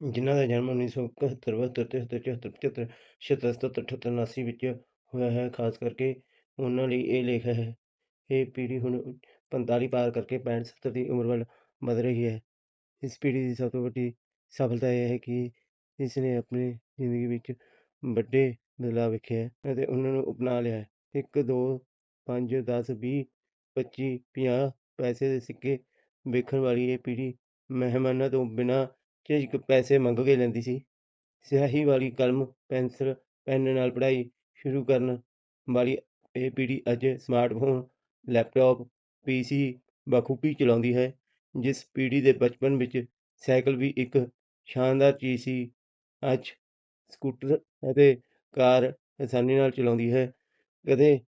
ਜਿਨ੍ਹਾਂ ਦਾ ਜਨਮ 1971, 72, 73, 74, 75, 77, 78, 79 ਵਿੱਚ ਹੋਇਆ ਹੈ। ਖ਼ਾਸ ਕਰਕੇ ਉਹਨਾਂ ਲਈ ਇਹ ਲੇਖ ਹੈ। ਇਹ ਪੀੜ੍ਹੀ ਹੁਣ 45 ਪਾਰ ਕਰਕੇ 65, 70 ਦੀ ਉਮਰ ਵੱਲ ਵਧ ਰਹੀ ਹੈ। ਇਸ ਪੀੜ੍ਹੀ ਦੀ ਸਭ ਤੋਂ ਵੱਡੀ ਸਫ਼ਲਤਾ ਇਹ ਹੈ ਕਿ ਇਸ ਨੇ ਆਪਣੀ ਜ਼ਿੰਦਗੀ ਵਿੱਚ ਵੱਡੇ ਬਦਲਾਅ ਵੇਖੇ ਹੈ ਅਤੇ ਉਹਨਾਂ ਨੂੰ ਅਪਣਾ ਲਿਆ ਹੈ। 1, 2, 5, 10, 20, 25, 50 ਪੈਸੇ ਦੇ ਸਿੱਕੇ ਵੇਖਣ ਵਾਲੀ ਇਹ ਪੀੜ੍ਹੀ ਮਹਿਮਾਨਾਂ ਤੋਂ ਬਿਨਾਂ ਝਿਜਕ ਪੈਸੇ ਮੰਗ ਕੇ ਲੈਂਦੀ ਸੀ। ਸਿਆਹੀ ਵਾਲੀ ਕਲਮ, ਪੈਨਸਲ ਪੈੱਨ ਨਾਲ ਪੜ੍ਹਾਈ ਸ਼ੁਰੂ ਕਰਨ ਵਾਲੀ ਇਹ ਪੀੜ੍ਹੀ ਅੱਜ ਸਮਾਰਟਫ਼ੋਨ, ਲੈਪਟਾਪ, ਪੀਸੀ ਬਾਖੂਬੀ ਚਲਾਉਂਦੀ ਹੈ। ਜਿਸ ਪੀੜ੍ਹੀ ਦੇ ਬਚਪਨ ਵਿੱਚ ਸਾਈਕਲ ਵੀ ਇੱਕ ਸ਼ਾਨਦਾਰ ਚੀਜ਼ ਸੀ, ਅੱਜ ਸਕੂਟਰ ਅਤੇ ਕਾਰ ਆਸਾਨੀ ਨਾਲ ਚਲਾਉਂਦੀ ਹੈ। ਕਦੇ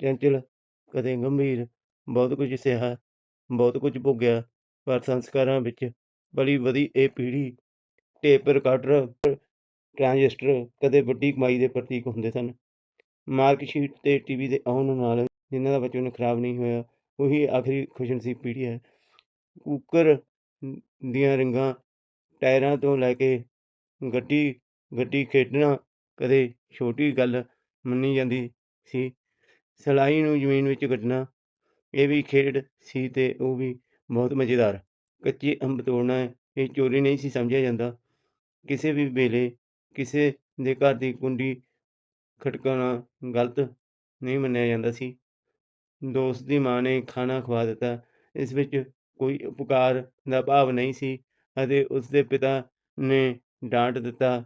ਚੰਚਲ, ਕਦੇ ਗੰਭੀਰ, ਬਹੁਤ ਕੁਝ ਸਹਿਆ, ਬਹੁਤ ਕੁਝ ਭੋਗਿਆ, ਪਰ ਸੰਸਕਾਰਾਂ ਵਿੱਚ ਬੜੀ ਵਧੀ ਇਹ ਪੀੜ੍ਹੀ ਟੇਪ ਰਿਕਾਰਡਰ, ਟ੍ਰਾਂਜਿਸਟਰ ਕਦੇ ਵੱਡੀ ਕਮਾਈ ਦੇ ਪ੍ਰਤੀਕ ਹੁੰਦੇ ਸਨ। ਮਾਰਕਸ਼ੀਟ ਤੇ ਟੀਵੀ ਦੇ ਆਉਣ ਨਾਲ ਜਿਨ੍ਹਾਂ ਦਾ ਬਚਪਨ ਖ਼ਰਾਬ ਨਹੀਂ ਹੋਇਆ, ਉਹੀ ਆਖਰੀ ਖੁਸ਼ਨਸੀਬ ਪੀੜ੍ਹੀ ਹੈ। ਕੁੱਕਰ ਦੀਆਂ ਰਿੰਗਾਂ, ਟਾਇਰਾਂ ਤੋਂ ਲੈ ਕੇ ਗੱਡੀ-ਗੱਡੀ ਖੇਡਣਾ ਕਦੇ ਛੋਟੀ ਗੱਲ ਮੰਨੀ ਜਾਂਦੀ ਸੀ। ਸਲਾਈ ਨੂੰ ਜ਼ਮੀਨ ਵਿੱਚ ਗੱਡਣਾ, ਇਹ ਵੀ ਖੇਡ ਸੀ ਤੇ ਉਹ ਵੀ ਬਹੁਤ ਮਜ਼ੇਦਾਰ। ਕੱਚੇ ਅੰਬ ਤੋੜਨਾ ਇਹ ਚੋਰੀ ਨਹੀਂ ਸੀ ਸਮਝਿਆ ਜਾਂਦਾ। ਕਿਸੇ ਵੀ ਵੇਲੇ ਕਿਸੇ ਦੇ ਘਰ ਦੀ ਕੁੰਡੀ ਖਟਕਾਉਣਾ ਗ਼ਲਤ ਨਹੀਂ ਮੰਨਿਆ ਜਾਂਦਾ ਸੀ। ਦੋਸਤ ਦੀ ਮਾਂ ਨੇ ਖਾਣਾ ਖਵਾ ਦਿੱਤਾ, ਇਸ ਵਿੱਚ ਕੋਈ ਉਪਕਾਰ ਦਾ ਭਾਵ ਨਹੀਂ ਸੀ ਅਤੇ ਉਸਦੇ ਪਿਤਾ ਨੇ ਡਾਂਟ ਦਿੱਤਾ,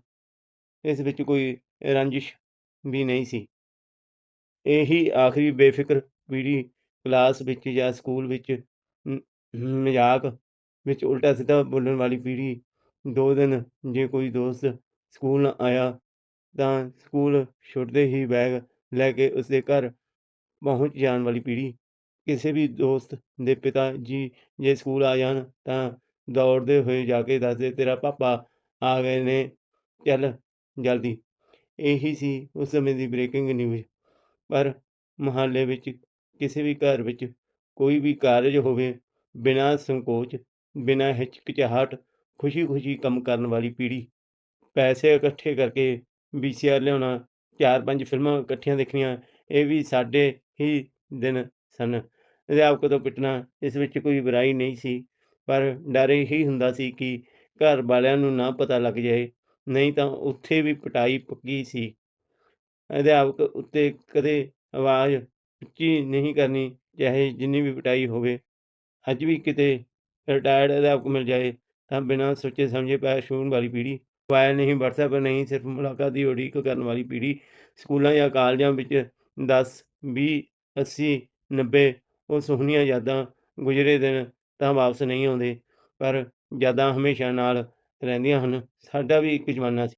ਇਸ ਵਿੱਚ ਕੋਈ ਰੰਜਿਸ਼ ਵੀ ਨਹੀਂ ਸੀ। ਇਹੀ ਆਖਰੀ ਬੇਫ਼ਿਕਰ ਪੀੜ੍ਹੀ ਕਲਾਸ ਵਿੱਚ ਜਾਂ ਸਕੂਲ ਵਿੱਚ ਮਜ਼ਾਕ ਵਿੱਚ ਉਲਟਾ-ਸਿੱਧਾ ਬੋਲਣ ਵਾਲੀ ਪੀੜ੍ਹੀ। ਦੋ ਦਿਨ ਜੇ ਕੋਈ ਦੋਸਤ ਸਕੂਲ ਨਾ ਆਇਆ ਤਾਂ ਸਕੂਲ ਛੁੱਟਦੇ ਹੀ ਬੈਗ ਲੈ ਕੇ ਉਸਦੇ ਘਰ ਪਹੁੰਚ ਜਾਣ ਵਾਲੀ ਪੀੜ੍ਹੀ। ਕਿਸੇ ਵੀ ਦੋਸਤ ਦੇ ਪਿਤਾ ਜੀ ਜੇ ਸਕੂਲ ਆ ਜਾਣ ਤਾਂ ਦੌੜਦੇ ਹੋਏ ਜਾ ਕੇ ਦੱਸਦੇ, ਤੇਰਾ ਪਾਪਾ ਆ ਗਏ ਨੇ, ਚੱਲ ਜਲਦੀ। ਇਹੀ ਸੀ ਉਸ ਸਮੇਂ ਦੀ ਬ੍ਰੇਕਿੰਗ ਨਿਊਜ਼। ਪਰ ਮੁਹੱਲੇ ਵਿੱਚ, ਕਿਸੇ ਵੀ ਘਰ ਵਿੱਚ ਕੋਈ ਵੀ ਕਾਰਜ ਹੋਵੇ, ਬਿਨਾਂ ਸੰਕੋਚ, ਬਿਨਾਂ ਹਿਚਕਿਚਾਹਟ ਖੁਸ਼ੀ-ਖੁਸ਼ੀ ਕੰਮ ਕਰਨ ਵਾਲੀ ਪੀੜ੍ਹੀ। ਪੈਸੇ ਇਕੱਠੇ ਕਰਕੇ ਵੀਸੀਆਰ ਲਿਆਉਣਾ, ਚਾਰ-ਪੰਜ ਫ਼ਿਲਮਾਂ ਇਕੱਠੀਆਂ ਦੇਖਣੀਆਂ, ਇਹ ਵੀ ਸਾਡੇ ਹੀ ਦਿਨ ਸਨ। ਅਧਿਆਪਕ ਤੋਂ ਪਿੱਟਣਾ, ਇਸ ਵਿੱਚ ਕੋਈ ਬੁਰਾਈ ਨਹੀਂ ਸੀ, ਪਰ ਡਰ ਇਹੀ ਹੁੰਦਾ ਸੀ ਕਿ ਘਰ ਵਾਲਿਆਂ ਨੂੰ ਨਾ ਪਤਾ ਲੱਗ ਜਾਏ, ਨਹੀਂ ਤਾਂ ਉੱਥੇ ਵੀ ਪਟਾਈ ਪੱਕੀ ਸੀ। ਅਧਿਆਪਕ ਉੱਤੇ ਕਦੇ ਆਵਾਜ਼ ਉੱਚੀ ਨਹੀਂ ਕਰਨੀ, ਚਾਹੇ ਜਿੰਨੀ ਵੀ ਪਟਾਈ ਹੋਵੇ। ਅੱਜ ਵੀ ਕਿਤੇ ਰਿਟਾਇਰਡ ਅਧਿਆਪਕ ਮਿਲ ਜਾਏ ਤਾਂ ਬਿਨਾਂ ਸੋਚੇ-ਸਮਝੇ ਪੈਰ ਛੂਹਣ ਵਾਲੀ ਪੀੜ੍ਹੀ। ਮੋਬਾਇਲ ਨਹੀਂ, ਵਟਸਐਪ ਨਹੀਂ, ਸਿਰਫ਼ ਮੁਲਾਕਾਤ ਦੀ ਉਡੀਕ ਕਰਨ ਵਾਲੀ ਪੀੜ੍ਹੀ। ਸਕੂਲਾਂ ਜਾਂ ਕਾਲਜਾਂ ਵਿੱਚ ਦਸ, ਵੀਹ, ਅੱਸੀ, ਨੱਬੇ ਉਹ ਸੁਹਣੀਆਂ ਯਾਦਾਂ। ਗੁਜ਼ਰੇ ਦਿਨ ਤਾਂ ਵਾਪਸ ਨਹੀਂ ਆਉਂਦੇ, ਪਰ ਯਾਦਾਂ ਹਮੇਸ਼ਾ ਨਾਲ ਰਹਿੰਦੀਆਂ ਹਨ। ਸਾਡਾ ਵੀ ਇੱਕ ਜ਼ਮਾਨਾ ਸੀ।